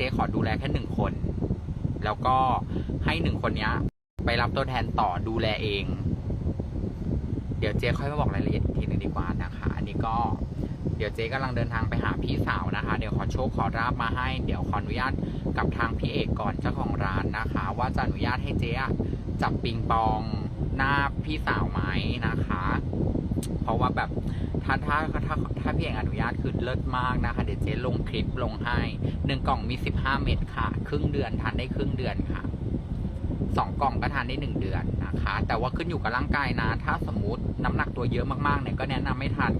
เจ๊ขอดูแลแค่หนึ่งคน แล้วก็ให้หนึ่งคนเนี้ย ไปรับตัวแทนต่อดูแลเอง เดี๋ยวเจ๊ค่อยมาบอกรายละเอียดทีหนึ่งดีกว่านะคะ อันนี้ก็เดี๋ยวเจ๊กำลังเดินทางไปหาพี่สาวนะคะ เดี๋ยวขอโชคขอราบมาให้ เดี๋ยวขออนุญาตกับทางพี่เอกก่อนเจ้าของร้านนะคะ ว่าจะอนุญาตให้เจ๊จับปิงปองหน้าพี่สาวไหมนะคะ ราะว่าแบบถ้าถ้าถ้าถ้าพี่เอกอนุญาตคือเลิศมากนะคะ เดี๋ยวเจ๊ลงคลิปลงให้หนึ่งกล่องมีสิบห้าเม็ดค่ะ ครึ่งเดือนทานได้ครึ่งเดือนค่ะสองกล่องก็ทานได้หนึ่งเดือนนะคะ แต่ว่าขึ้นอยู่กับร่างกายนะ ถ้าสมมติน้ำหนักตัวเยอะมากๆเนี่ยก็แนะนำไม่ทาน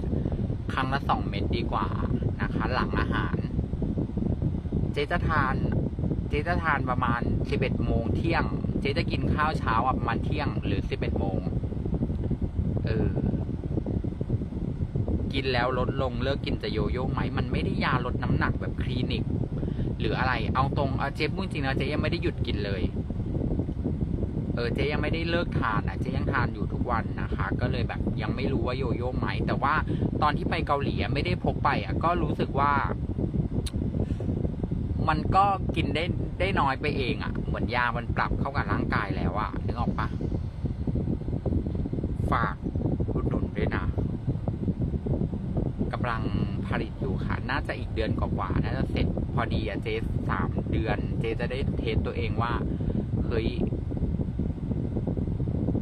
ครั้งละสองเม็ดดีกว่านะคะ หลังอาหาร เจ๊จะทาน เจ๊จะทานประมาณสิบเอ็ดโมงเที่ยง เจ๊จะกินข้าวเช้าประมาณเที่ยงหรือสิบเอ็ดโมงเออ กินแล้วลดลงเลิกกินจะโยโย่ไหมมันไม่ได้ยาลดน้ำหนักแบบคลินิก หรืออะไร เอาตรงเอาเจ๊พูดจริงนะเจ๊ยังไม่ได้หยุดกินเลย เออเจ๊ยังไม่ได้เลิกทานอะเจ๊ยังทานอยู่ทุกวันนะคะ ก็เลยแบบยังไม่รู้ว่าโยโย่ไหม แต่ว่าตอนที่ไปเกาหลีไม่ได้พกไปอะก็รู้สึกว่า มันก็กินได้ได้น้อยไปเองอะ่ะ เหมือนยามันปรับเข้ากับร่างกายแล้วอะ่ะนึกออกปะฝากอุดหนุนด้วยนะำลังผลิตอยู่ค่ะ น่าจะอีกเดือนกว่าๆน่าจะเสร็จพอดีอะเจ๊สามเดือน เจ๊จะได้เทสตัวเองว่าเฮ้ย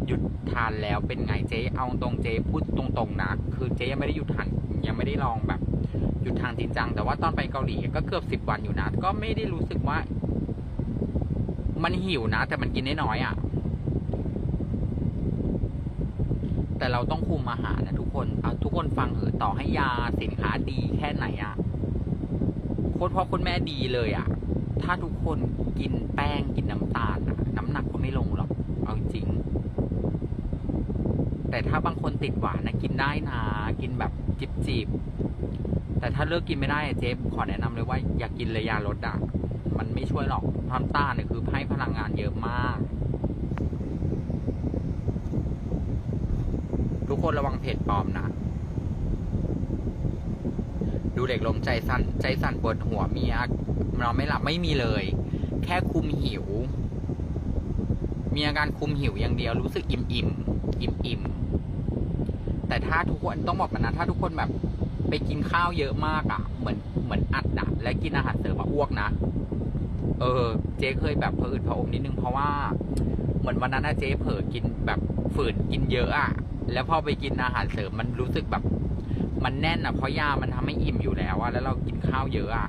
หยุดทานแล้วเป็นไงเจ๊เอาตรงเจ๊พูดตรงๆนะคือเจ๊ยังไม่ได้หยุดทานยังไม่ได้ลองแบบหยุดทางจริงจังแต่ว่าตอนไปเกาหลีก็เกือบสิบวันอยู่นะ ก็ไม่ได้รู้สึกว่า มันหิวนะ แต่มันกินได้น้อยอะ่ะ แต่เราต้องคุมอาหารนะทุกคนเอาทุกคนฟังเหอะต่อให้ยาสินค้าดีแค่ไหนอะ่ะโคตรพ่อโคนแม่ดีเลยอะ่ะถ้าทุกคนกินแป้งกินน้ำตาลอะน้ำหนักก็ไม่ลงหรอกเอาจริง แต่ถ้าบางคนติดหวานนะกินได้นะกินแบบจิบจิบแต่ถ้าเลิกกินไม่ได้เจ๊ขอแนะนำเลยว่าอย่ากกินเลยยาลดอะมันไม่ช่วยหรอกน้ำตาลเนี่ยคือให้พลังงานเยอะมาก ทุ กคนระวังเพจปลอมนะ ดูเด็กลงใจสั่นใจสั่นปวดหัวมีอานอนไม่หลับไม่มีเลย แค่คุมหิว มีอาการคุมหิวอย่างเดียวรู้สึกอิ่มอิ่มอิ่มอิ่มแต่ถ้าทุกคนต้องบอกกันนะ ถ้าทุกคนแบบไปกินข้าวเยอะมากอะ่ะ เหมือนเหมือนอัดอะและกินอาหารเสริมมาอ้วกนะ เออ เจ๊เคยแบบเผอืดผอมนิดนึงเพราะว่า เหมือนวันนั้นนะเจ๊เผลอกินแบบฝืนกินเยอะอะ่ะ แล้วพอไปกินอาหารเสริมมันรู้สึกแบบ มันแน่นอะเพราะยามันทำให้อิ่มอยู่แล้วอะแล้วเรากินข้าวเยอะอะ